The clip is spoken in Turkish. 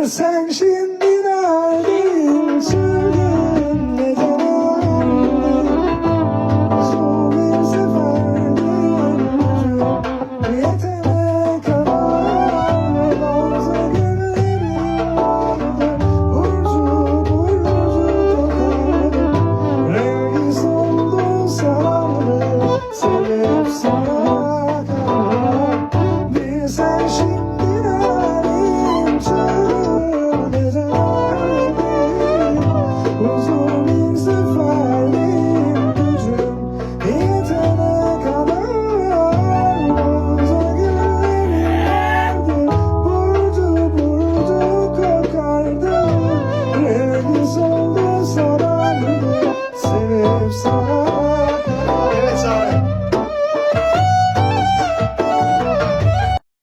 bir sensin